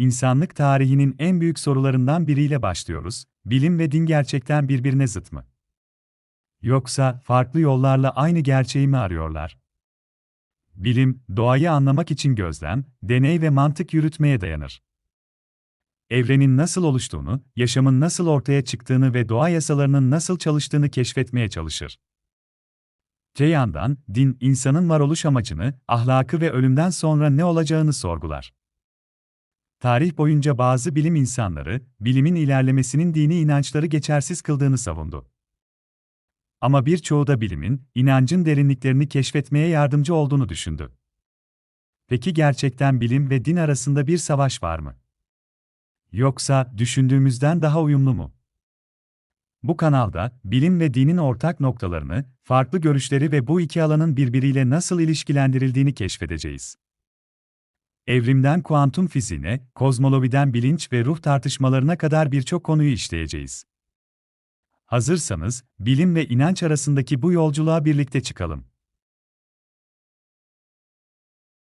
insanlık tarihinin en büyük sorularından biriyle başlıyoruz. Bilim ve din gerçekten birbirine zıt mı? Yoksa farklı yollarla aynı gerçeği mi arıyorlar? Bilim, doğayı anlamak için gözlem, deney ve mantık yürütmeye dayanır. Evrenin nasıl oluştuğunu, yaşamın nasıl ortaya çıktığını ve doğa yasalarının nasıl çalıştığını keşfetmeye çalışır. Te yandan, din, insanın varoluş amacını, ahlakı ve ölümden sonra ne olacağını sorgular. Tarih boyunca bazı bilim insanları, bilimin ilerlemesinin dini inançları geçersiz kıldığını savundu. Ama birçoğu da bilimin, inancın derinliklerini keşfetmeye yardımcı olduğunu düşündü. Peki gerçekten bilim ve din arasında bir savaş var mı? Yoksa düşündüğümüzden daha uyumlu mu? Bu kanalda bilim ve dinin ortak noktalarını, farklı görüşleri ve bu iki alanın birbiriyle nasıl ilişkilendirildiğini keşfedeceğiz. Evrimden kuantum fiziğine, kozmolojiden bilinç ve ruh tartışmalarına kadar birçok konuyu işleyeceğiz. Hazırsanız, bilim ve inanç arasındaki bu yolculuğa birlikte çıkalım.